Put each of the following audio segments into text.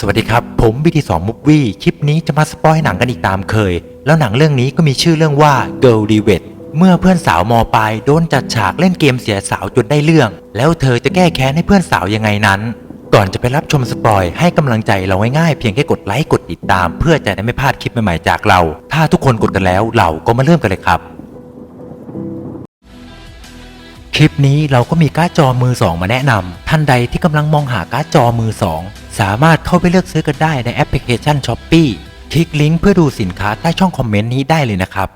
สวัสดีครับ ผมบีทีสองมุกวี่คลิปนี้จะมาสปอยหนังกันอีกตามเคย แล้วหนังเรื่องนี้ก็มีชื่อเรื่องว่า Girl d e v e t เมื่อเพื่อนสาวมปลายโดนจัดฉากเล่นเกมเสียสาวจนได้เรื่อง แล้วเธอจะแก้แค้นให้เพื่อนสาวยังไงนั้น ก่อนจะไปรับชมสปอยให้กำลังใจเราง่ายๆเพียงแค่กดไลค์กดติดตาม เพื่อจะได้ไม่พลาดคลิปใหม่ๆจากเรา ถ้าทุกคนกดกันแล้วเราก็มาเริ่มกันเลยครับ คลิปนี้เราก็มีการ์ดจอมือ 2 มาแนะนำท่านใดที่กำลังมองหาการ์ดจอมือ 2 สามารถเข้าไปเลือกซื้อกันได้ในแอปพลิเคชัน s h อ p e e คลิกลิงก์เพื่อดูสินค้าใต้ช่องคอมเมนต์นี้ได้เลยนะครับ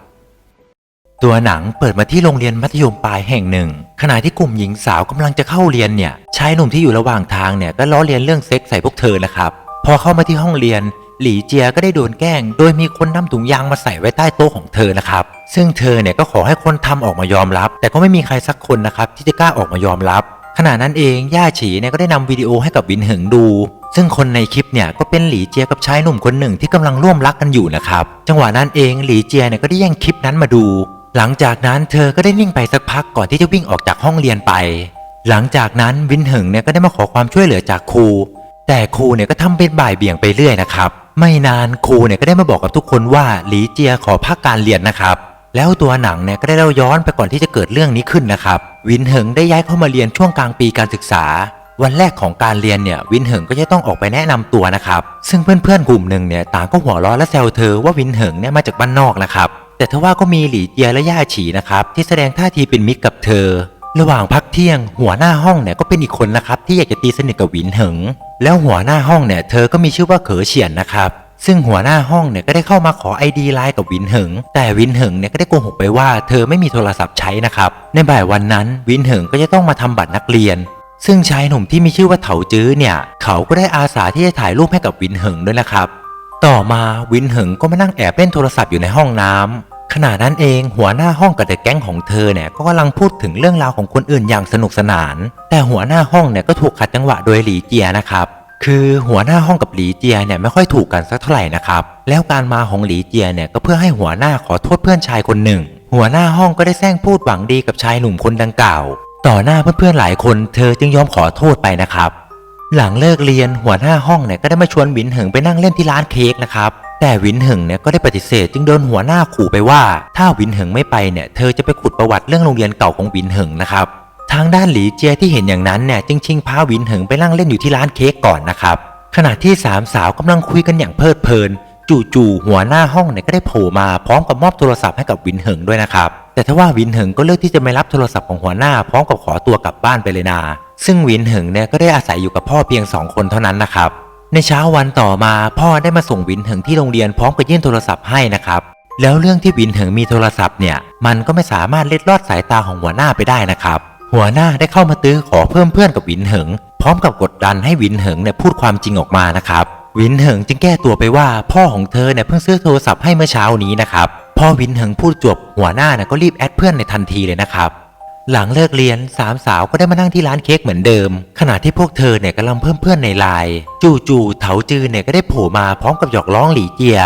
ตัวหนังเปิดมาที่โรงเรียนมัธยมปลายแห่งหนึ่ง ขณะที่กลุ่มหญิงสาวกำลังจะเข้าเรียนเนี่ยชายหนุ่มที่อยู่ระหว่างทางเนี่ยก็ล้อเลียนเรื่องเซ็กใส่พวกเธอนะครับพอเข้ามาที่ห้องเรียน หลี่เจียก็ได้โดนแกล้ง โดยมีคนนำถุงยางมาใส่ไว้ใต้โต๊ะของเธอนะครับ ซึ่งเธอเนี่ยก็ขอให้คนทำออกมายอมรับ แต่ก็ไม่มีใครสักคนนะครับที่จะกล้าออกมายอมรับ ขณะนั้นเองย่าฉีเนี่ยก็ได้นำวิดีโอให้กับวินเหิงดู ซึ่งคนในคลิปเนี่ยก็เป็นหลีเจียกับชายหนุ่มคนหนึ่งที่กำลังร่วมรักกันอยู่นะครับจังหวะนั้นเองหลีเจียเนี่ยก็ได้แย่งคลิปนั้นมาดู หลังจากนั้นเธอก็ได้นิ่งไปสักพักก่อนที่จะวิ่งออกจากห้องเรียนไป หลังจากนั้นวินเหิงเนี่ยก็ได้มาขอความช่วยเหลือจากครู แต่ครูเนี่ยก็ทำเป็นบ่ายเบี่ยงไปเรื่อยนะครับไม่นานครูเนี่ยก็ได้มาบอกกับทุกคนว่าหลีเจียขอพักการเรียนนะครับ แล้วตัวหนังเนี่ยก็ได้เล่าย้อนไปก่อนที่จะเกิดเรื่องนี้ขึ้นนะครับ วินเหิงได้ย้ายเข้ามาเรียนช่วงกลางปีการศึกษา วันแรกของการเรียนเนี่ยวินเหิงก็จะต้องออกไปแนะนำตัวนะครับซึ่งเพื่อนๆกลุ่มหนึ่งเนี่ยต่างก็หัวเราะและแซวเธอว่าวินเหิงเนี่ยมาจากบ้านนอกนะครับแต่ทว่าก็มีหลีเจียและย่าฉีนะครับที่แสดงท่าทีเป็นมิตรกับเธอ ระหว่างพักเที่ยง หัวหน้าห้องเนี่ยก็เป็นอีกคนนะครับที่อยากจะตีสนิทกับวินเหิง แล้วหัวหน้าห้องเนี่ยเธอก็มีชื่อว่าเขอเฉียนนะครับ ซึ่งหัวหน้าห้องเนี่ยก็ได้เข้ามาขอไอดีไลน์กับวินเหิง แต่วินเหิงเนี่ยก็ได้โกหกไปว่าเธอไม่มีโทรศัพท์ใช้นะครับ ในบ่ายวันนั้นวินเหิงก็จะต้องมาทำบัตรนักเรียน ซึ่งชายหนุ่มที่มีชื่อว่าเถาจื้อเนี่ย เขาก็ได้อาสาที่จะถ่ายรูปให้กับวินเหิงด้วยนะครับ ต่อมาวินเหิงก็มานั่งแอบเล่นโทรศัพท์อยู่ในห้องน้ำขณะนั้นเองหัวหน้าห้องกับเด็กแก๊งของเธอเนี่ยก็กำลังพูดถึงเรื่องราวของคนอื่นอย่างสนุกสนาน แต่หัวหน้าห้องเนี่ยก็ถูกขัดจังหวะโดยหลีเจียนะครับ คือหัวหน้าห้องกับหลีเจียเนี่ยไม่ค่อยถูกกันสักเท่าไหร่นะครับแล้วการมาของหลีเจียเนี่ยก็เพื่อให้หัวหน้าขอโทษเพื่อนชายคนหนึ่ง หัวหน้าห้องก็ได้แซงพูดหวังดีกับชายหนุ่มคนดังกล่าว ต่อหน้าเพื่อนๆหลายคน เธอจึงยอมขอโทษไปนะครับ หลังเลิกเรียนหัวหน้าห้องเนี่ยก็ได้มาชวนหวินเหิงไปนั่งเล่นที่ร้านเค้กนะครับแต่วินเหิงเนี่ยก็ได้ปฏิเสธจึงโดนหัวหน้าขู่ไปว่า ถ้าวินเหิงไม่ไปเนี่ยเธอจะไปขุดประวัติเรื่องโรงเรียนเก่าของวินเหิงนะครับ ทางด้านหลีเจียที่เห็นอย่างนั้นเนี่ยจึงชิงพาวินเหิงไปนั่งเล่นอยู่ที่ร้านเค้กก่อนนะครับ ขณะที่สามสาวกำลังคุยกันอย่างเพลิดเพลิน จู่ๆหัวหน้าห้องเนี่ยก็ได้โผล่มาพร้อมกับมอบโทรศัพท์ให้กับวินเหิงด้วยนะครับ แต่ทว่าวินเหิงก็เลือกที่จะไม่รับโทรศัพท์ของหัวหน้า พร้อมกับขอตัวกลับบ้านไปเลยนา ซึ่งวินเหิงเนี่ยก็ได้อาศัยอยู่กับพ่อเพียงสองคนเท่านั้นนะครับ ในเช้าวันต่อมาพ่อได้มาส่งวินเหิงที่โรงเรียนพร้อมกับยื่นโทรศัพท์ให้นะครับแล้วเรื่องที่วินเหิงมีโทรศัพท์เนี่ยมันก็ไม่สามารถเล็ดลอดสายตาของหัวหน้าไปได้นะครับ หัวหน้าได้เข้ามาตื้อขอเพิ่มเพื่อนกับวินเหิง พร้อมกับกดดันให้วินเหิงเนี่ยพูดความจริงออกมานะครับวินเหิงจึงแก้ตัวไปว่าพ่อของเธอเนี่ยเพิ่งซื้อโทรศัพท์ให้เมื่อเช้านี้นะครับพอวินเหิงพูดจบหัวหน้าเนี่ยก็รีบแอดเพื่อนในทันทีเลยนะครับหลังเลิกเรียนสามสาวก็ได้มานั่งที่ร้านเค้กเหมือนเดิม ขณะที่พวกเธอเนี่ยกำลังเพิ่มเพื่อนในไลน์จู่ๆเถาจือเนี่ยก็ได้โผล่มาพร้อมกับหยอกล้องหลีเจีย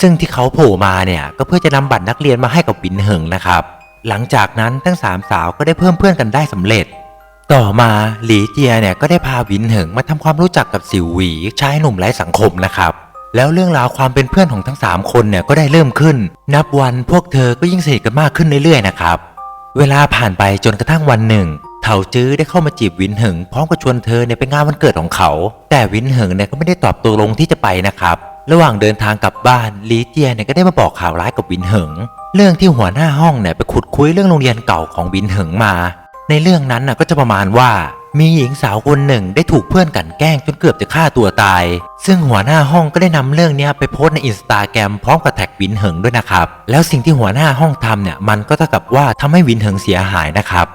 ซึ่งที่เขาโผล่มาเนี่ยก็เพื่อจะนำบัตรนักเรียนมาให้กับวินเหิงนะครับ หลังจากนั้นทั้งสามสาวก็ได้เพิ่มเพื่อนกันได้สำเร็จ ต่อมาหลีเจียเนี่ยก็ได้พาวินเหิงมาทำความรู้จักกับสิวหวีชายหนุ่มไร้สังคมนะครับแล้วเรื่องราวความเป็นเพื่อนของทั้ง 3 คนเนี่ยก็ได้เริ่มขึ้น นับวันพวกเธอก็ยิ่งสนิทกันมากขึ้นเรื่อยๆนะครับ เวลาผ่านไปจนกระทั่งวันหนึ่ง เถาจื้อได้เข้ามาจีบวินเหิงพร้อมกับชวนเธอเนี่ยไปงานวันเกิดของเขา แต่วินเหิงเนี่ยก็ไม่ได้ตอบตัวลงที่จะไปนะครับ ระหว่างเดินทางกลับบ้านลีเจียเนี่ยก็ได้มาบอกข่าวร้ายกับวินเหิง เรื่องที่หัวหน้าห้องเนี่ยไปขุดคุยเรื่องโรงเรียนเก่าของวินเหิงมา ในเรื่องนั้นน่ะก็จะประมาณว่า มีหญิงสาวคนหนึ่งได้ถูกเพื่อนกันแกล้งจนเกือบจะฆ่าตัวตาย ซึ่งหัวหน้าห้องก็ได้นำเรื่องนี้ไปโพสในอินสตาแกรมพร้อมกับแท็กวินเหิงด้วยนะครับ แล้วสิ่งที่หัวหน้าห้องทำเนี่ยมันก็เท่ากับว่าทำให้วินเหิงเสียหายนะครับ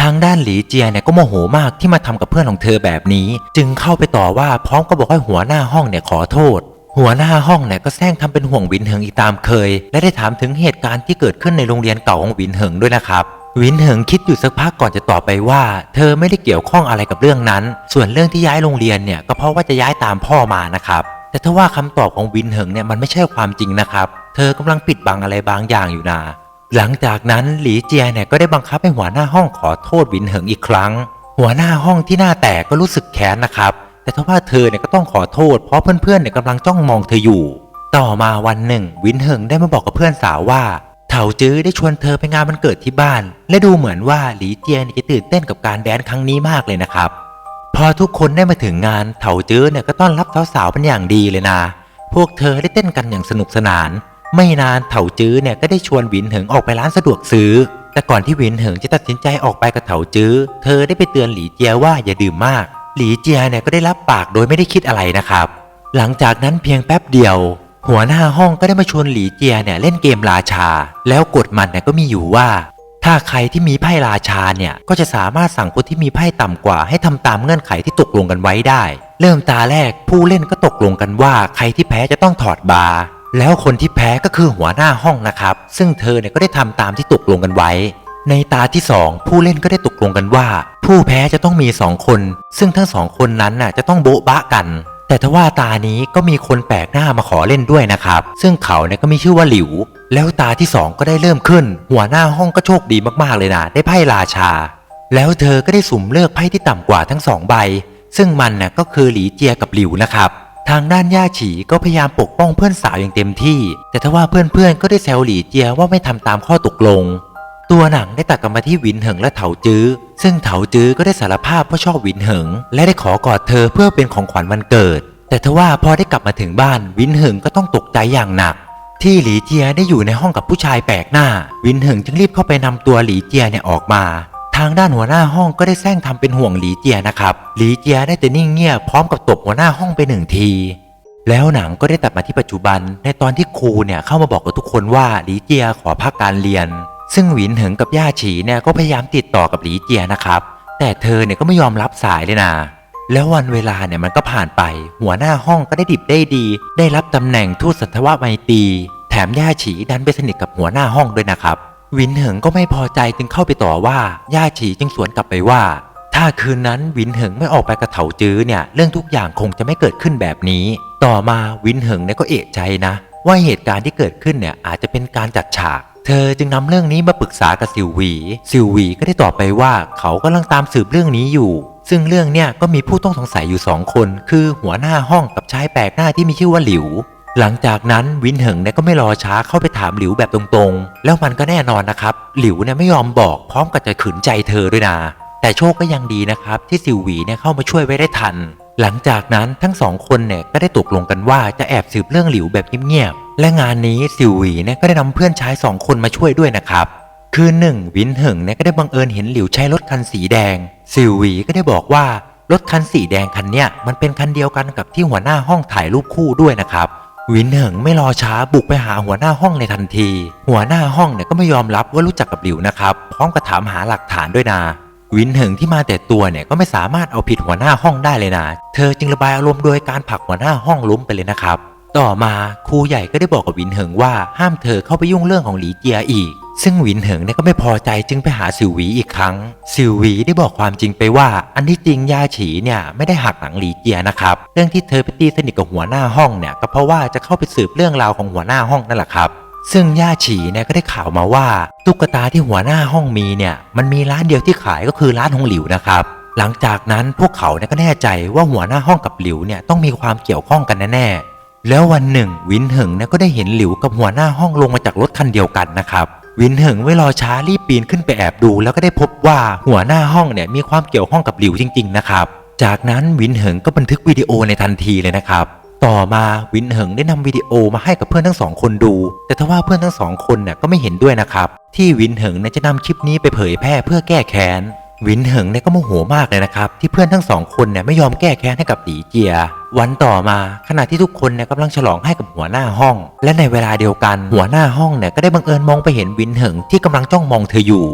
ทางด้านหลีเจียเนี่ยก็โมโหมากที่มาทำกับเพื่อนของเธอแบบนี้ จึงเข้าไปต่อว่าพร้อมกับบอกให้หัวหน้าห้องเนี่ยขอโทษ หัวหน้าห้องเนี่ยก็แซงทำเป็นห่วงวินเหิงอีกตามเคย และได้ถามถึงเหตุการณ์ที่เกิดขึ้นในโรงเรียนเก่าของวินเหิงด้วยนะครับวินเหิงคิดอยู่สักพักก่อนจะตอบไปว่า เธอไม่ได้เกี่ยวข้องอะไรกับเรื่องนั้น ส่วนเรื่องที่ย้ายโรงเรียนเนี่ยก็เพราะว่าจะย้ายตามพ่อมานะครับแต่ถ้าว่าคำตอบของวินเหิงเนี่ยมันไม่ใช่ความจริงนะครับ เธอกำลังปิดบังอะไรบางอย่างอยู่นะหลังจากนั้นหลีเจียเนี่ยก็ได้บังคับให้หัวหน้าห้องขอโทษวินเหิงอีกครั้ง หัวหน้าห้องที่หน้าแตกก็รู้สึกแค้นนะครับ แต่ทว่าเธอเนี่ยก็ต้องขอโทษ เพราะเพื่อนๆเนี่ยกำลังจ้องมองเธออยู่ ต่อมาวันหนึ่ง วินเหิงได้มาบอกกับเพื่อนสาวว่าเถาจื้อได้ชวนเธอไปงานวันเกิดที่บ้าน และดูเหมือนว่าหลีเจียนจะตื่นเต้นกับการแดนครั้งนี้มากเลยนะครับ พอทุกคนได้มาถึงงานเถาจื้อเนี่ยก็ต้อนรับสาวๆเป็นอย่างดีเลยนะ พวกเธอได้เต้นกันอย่างสนุกสนาน ไม่นานเถาจื้อเนี่ยก็ได้ชวนวินเหิงออกไปร้านสะดวกซื้อ แต่ก่อนที่วินเหิงจะตัดสินใจออกไปกับเถาจื้อ เธอได้ไปเตือนหลีเจียว่าอย่าดื่มมาก หลีเจียเนี่ยก็ได้รับปากโดยไม่ได้คิดอะไรนะครับ หลังจากนั้นเพียงแป๊บเดียว หัวหน้าห้องก็ได้มาชวนหลีเจียเนี่ยเล่นเกมราชา แล้วกฎมันเนี่ยก็มีอยู่ว่า ถ้าใครที่มีไพ่ราชาเนี่ยก็จะสามารถสั่งคนที่มีไพ่ต่ำกว่า ให้ทำตามเงื่อนไขที่ตกลงกันไว้ได้ เริ่มตาแรกผู้เล่นก็ตกลงกันว่า ใครที่แพ้จะต้องถอดบาแล้วคนที่แพ้ก็คือหัวหน้าห้องนะครับ ซึ่งเธอเนี่ยก็ได้ทำตามที่ตกลงกันไว้ ในตาที่สองผู้เล่นก็ได้ตกลงกันว่า ผู้แพ้จะต้องมีสองคน ซึ่งทั้งสองคนนั้นน่ะจะต้องโบ๊ะบะกัน แต่ทว่าตานี้ก็มีคนแปลกหน้ามาขอเล่นด้วยนะครับ ซึ่งเขาเนี่ยก็มีชื่อว่าหลิว แล้วตาที่สองก็ได้เริ่มขึ้น หัวหน้าห้องก็โชคดีมากๆเลยนะได้ไพ่ราชา แล้วเธอก็ได้สุ่มเลือกไพ่ที่ต่ำกว่าทั้งสองใบ ซึ่งมันน่ะก็คือหลีเจียกับหลิวนะครับทางด้านย่าฉีก็พยายามปกป้องเพื่อนสาวอย่างเต็มที่ แต่ทว่าเพื่อนๆก็ได้แซวหลีเจียว่าไม่ทำตามข้อตกลง ตัวหนังได้ตัดกลับมาที่หวินเหิงและเถาจื้อ ซึ่งเถาจื้อก็ได้สารภาพว่าชอบหวินเหิง และได้ขอกอดเธอเพื่อเป็นของขวัญวันเกิด แต่ทว่าพอได้กลับมาถึงบ้านวินเหิงก็ต้องตกใจอย่างหนัก ที่หลีเจียได้อยู่ในห้องกับผู้ชายแปลกหน้า วินเหิงจึงรีบเข้าไปนำตัวหลีเจียเนี่ยออกมา ทางด้านหัวหน้าห้องก็ได้แซงทำเป็นห่วงหลีเจียนะครับหลีเจียได้แต่นิ่งเงียบพร้อมกับตบหัวหน้าห้องไปหนึ่งทีแล้วหนังก็ได้ตัดมาที่ปัจจุบันในตอนที่ครูเนี่ยเข้ามาบอกกับทุกคนว่าหลีเจียขอพักการเรียน ซึ่งหวินเหิงกับย่าฉีเนี่ยก็พยายามติดต่อกับหลีเจียนะครับ แต่เธอเนี่ยก็ไม่ยอมรับสายเลยนะแล้ววันเวลาเนี่ยมันก็ผ่านไป หัวหน้าห้องก็ได้ดิบได้ดี ได้รับตำแหน่งทูตสัตวไมตรีแถมย่าฉีดันไปสนิทกับหัวหน้าห้องด้วยนะครับ วินเหิงก็ไม่พอใจจึงเข้าไปต่อว่าย่าฉีจึงสวนกลับไปว่า ถ้าคืนนั้นวินเหิงไม่ออกไปกระเถาจื้อเนี่ยเรื่องทุกอย่างคงจะไม่เกิดขึ้นแบบนี้ ต่อมาวินเหิงเนี่ยก็เอะใจนะ ว่าเหตุการณ์ที่เกิดขึ้นเนี่ยอาจจะเป็นการจัดฉาก เธอจึงนำเรื่องนี้มาปรึกษากับซิวหวีซิวหวีก็ได้ตอบไปว่าเขากำลังตามสืบเรื่องนี้อยู่ ซึ่งเรื่องเนี่ยก็มีผู้ต้องสงสัยอยู่สองคน คือหัวหน้าห้องกับชายแปลกหน้าที่มีชื่อว่าหลิว หลังจากนั้นวินเหิงเนี่ยก็ไม่รอช้าเข้าไปถามหลิวแบบตรงๆ แล้วมันก็แน่นอนนะครับ หลิวเนี่ยไม่ยอมบอกพร้อมกับจะขืนใจเธอด้วยนะแต่โชคก็ยังดีนะครับ ที่ซิวหวีเนี่ยเข้ามาช่วยไว้ได้ทัน หลังจากนั้นทั้งสองคนเนี่ยก็ได้ตกลงกันว่าจะแอบสืบเรื่องหลิวแบบเงียบๆ และงานนี้ซิวหวีเนี่ยก็ได้นำเพื่อนชายสองคนมาช่วยด้วยนะครับ คืนหนึ่งวินเหิงเนี่ยก็ได้บังเอิญเห็นหลิวใช้รถคันสีแดงซิวหวีก็ได้บอกว่ารถคันสีแดงคันเนี้ยมันเป็นคันเดียวกันกับที่หัวหน้าห้องถ่ายรูปคู่ด้วยนะครับวินเหิงไม่รอช้าบุกไปหาหัวหน้าห้องในทันที หัวหน้าห้องเนี่ยก็ไม่ยอมรับว่ารู้จักกับหลิวนะครับพร้อมกับถามหาหลักฐานด้วยนะวินเหิงที่มาแต่ตัวเนี่ยก็ไม่สามารถเอาผิดหัวหน้าห้องได้เลยนะ เธอจึงระบายอารมณ์โดยการผลักหัวหน้าห้องล้มไปเลยนะครับ ต่อมาครูใหญ่ก็ได้บอกกับวินเหิงว่าห้ามเธอเข้าไปยุ่งเรื่องของหลีเจียอีก ซึ่งวินเหิงเนี่ยก็ไม่พอใจจึงไปหาซิวหวีอีกครั้งซิวหวีได้บอกความจริงไปว่า อันที่จริงยาฉีเนี่ยไม่ได้หักหลังหลีเจียนะครับ เรื่องที่เธอไปตีสนิทกับหัวหน้าห้องเนี่ยก็เพราะว่าจะเข้าไปสืบเรื่องราวของหัวหน้าห้องนั่นแหละครับซึ่งย่าฉีเนี่ยก็ได้ข่าวมาว่า ตุ๊กตาที่หัวหน้าห้องมีเนี่ยมันมีร้านเดียวที่ขายก็คือร้านของหลิวนะครับ หลังจากนั้นพวกเขาเนี่ยก็แน่ใจว่าหัวหน้าห้องกับหลิวเนี่ยต้องมีความเกี่ยวข้องกันแน่ๆ แล้ววันหนึ่ง วินเหิงเนี่ยก็ได้เห็นหลิวกับหัวหน้าห้องลงมาจากรถคันเดียวกันนะครับ วินเหิงไม่รอช้ารีบปีนขึ้นไปแอบดู แล้วก็ได้พบว่าหัวหน้าห้องเนี่ยมีความเกี่ยวข้องกับหลิวจริง ๆ นะครับ จากนั้นวินเหิงก็บันทึกวิดีโอในทันทีเลยนะครับ ต่อมาวินเหิงได้นำวิดีโอมาให้กับเพื่อนทั้งสองคนดู แต่ทว่าเพื่อนทั้งสองคนเนี่ยก็ไม่เห็นด้วยนะครับ ที่วินเหิงเนี่ยจะนำคลิปนี้ไปเผยแพร่เพื่อแก้แค้น วินเหิงเนี่ยก็โมโหมากเลยนะครับ ที่เพื่อนทั้งสองคนเนี่ยไม่ยอมแก้แค้นให้กับหลีเจีย วันต่อมาขณะที่ทุกคนเนี่ยกำลังฉลองให้กับหัวหน้าห้อง และในเวลาเดียวกันหัวหน้าห้องเนี่ยก็ได้บังเอิญมองไปเห็นวินเหิงที่กำลังจ้องมองเธออยู่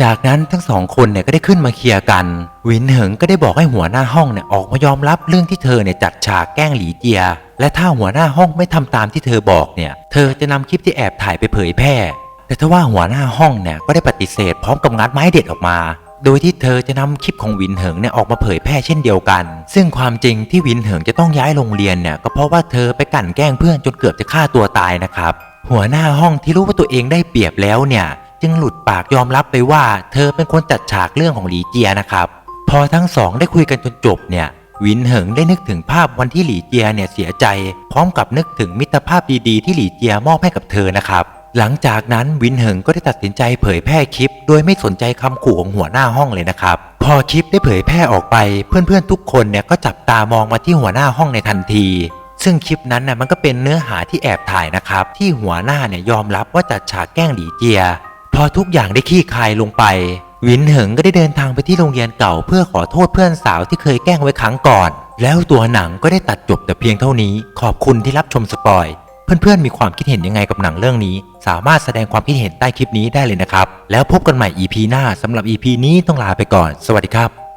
จากนั้นทั้งสองคนเนี่ยก็ได้ขึ้นมาเคลียร์กัน วินเหิงก็ได้บอกให้หัวหน้าห้องเนี่ยออกมายอมรับเรื่องที่เธอเนี่ยจัดฉากแกล้งหลีเจีย และถ้าหัวหน้าห้องไม่ทำตามที่เธอบอกเนี่ย เธอจะนำคลิปที่แอบถ่ายไปเผยแพร่ แต่ทว่าหัวหน้าห้องเนี่ยก็ได้ปฏิเสธพร้อมกับงัดไม้เด็ดออกมา โดยที่เธอจะนำคลิปของวินเหิงเนี่ยออกมาเผยแพร่เช่นเดียวกัน ซึ่งความจริงที่วินเหิงจะต้องย้ายโรงเรียนเนี่ยก็เพราะว่าเธอไปกั่นแกล้งเพื่อนจนเกือบจะฆ่าตัวตายนะครับ หัวหน้าห้องที่รู้ว่าตัวเองได้เปรียบแล้วเนี่ยจึงหลุดปากยอมรับไปว่า เธอเป็นคนจัดฉากเรื่องของหลีเจียนะครับ พอทั้งสองได้คุยกันจนจบเนี่ยวินเหิงได้นึกถึงภาพวันที่หลี่เจียเนี่ยเสียใจ พร้อมกับนึกถึงมิตรภาพดีๆที่หลี่เจียมอบให้กับเธอนะครับ หลังจากนั้นวินเหิงก็ได้ตัดสินใจเผยแพร่คลิป โดยไม่สนใจคำขู่ของหัวหน้าห้องเลยนะครับ พอคลิปได้เผยแพร่ออกไป เพื่อนๆทุกคนเนี่ยก็จับตามองมาที่หัวหน้าห้องในทันที ซึ่งคลิปนั้นน่ะมันก็เป็นเนื้อหาที่แอบถ่ายนะครับ ที่หัวหน้าเนี่ยยอมรับว่าจัดฉากแกล้งหลีเจีย พอทุกอย่างได้คลี่คายลงไป วินเหิงก็ได้เดินทางไปที่โรงเรียนเก่า เพื่อขอโทษเพื่อนสาวที่เคยแกล้งไว้ครั้งก่อน แล้วตัวหนังก็ได้ตัดจบแต่เพียงเท่านี้ ขอบคุณที่รับชมสปอย เพื่อนๆมีความคิดเห็นยังไงกับหนังเรื่องนี้ สามารถแสดงความคิดเห็นใต้คลิปนี้ได้เลยนะครับ แล้วพบกันใหม่ EP หน้าสำหรับ EP นี้ต้องลาไปก่อน สวัสดีครับ